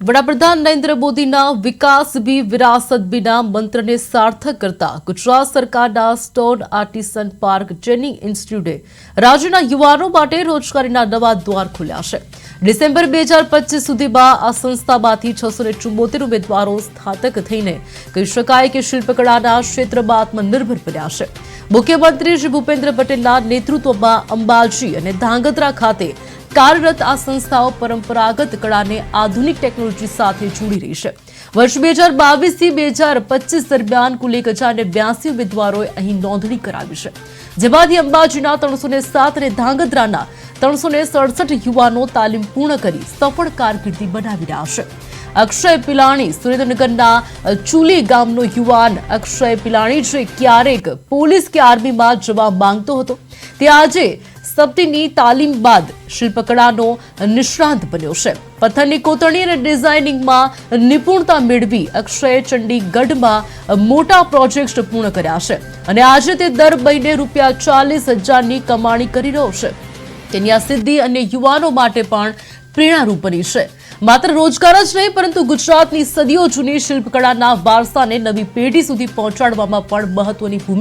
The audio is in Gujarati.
વડાપ્રધાન નરેન્દ્ર મોદીના વિકાસ બી વિરાસત બીના મંત્રને સાર્થક કરતા ગુજરાત સરકારના સ્ટોન આર્ટિસન પાર્ક ટ્રેનિંગ ઇન્સ્ટિટ્યૂટે રાજ્યના યુવાનો માટે રોજગારીના નવા દ્વાર ખોલ્યા છે. ડિસેમ્બર બે હજાર પચીસ સુધીમાં આ સંસ્થામાંથી છસો ને ચુમ્મોતેર ઉમેદવારો સ્થાતક થઈને કહી શકાય કે શિલ્પકળાના ક્ષેત્રમાં આત્મનિર્ભર બન્યા છે. મુખ્યમંત્રી શ્રી ભૂપેન્દ્ર પટેલના નેતૃત્વમાં અંબાજી અને ધાંગધ્રા ખાતે કાર્યરત આ સંસ્થાઓ પરંપરાગત કળાને આધુનિક ટેકનોલોજી સાથે જોડી રહી છે. વર્ષ બે હજાર બાવીસથી બે હજાર પચીસ દરમિયાન કુલ એક હજાર બ્યાસી ઉમેદવારોએ અહીં નોંધણી કરાવી છે. જેમાંથી અંબાજીના ત્રણસો ને સાત અને ધાંગધ્રાના ત્રણસો ને સડસઠ યુવાનો તાલીમ પૂર્ણ કરી સફળ કારકિર્દી બનાવી રહ્યા છે. અક્ષય પિલાણી સુરેન્દ્રનગરના ચુલી ગામનો યુવાન અક્ષય પિલાણી જે ક્યારેક પોલીસ કે આર્મીમાં જવા માંગતો હતો. તે આજે સપ્તીની તાલીમ બાદ શિલ્પકળાનો નિષ્ણાંત બન્યો છે. પથ્થરની કોતરણી અને ડિઝાઇનિંગમાં નિપુણતા મેળવી અક્ષય ચંડીગઢમાં મોટા પ્રોજેક્ટ પૂર્ણ કર્યા છે અને આજે તે દર મહિને રૂપિયા ચાલીસ હજારની કમાણી કરી રહ્યો છે. તેની આ સિદ્ધિ અને યુવાનો માટે પણ પ્રેરણારૂપ બની છે. માત્ર રોજગાર જ નહીં, પરંતુ ગુજરાતની સદીઓ જૂની શિલ્પકળાના વારસાને નવી પેઢી સુધી પહોંચાડવામાં પણ મહત્વની ભૂમિકા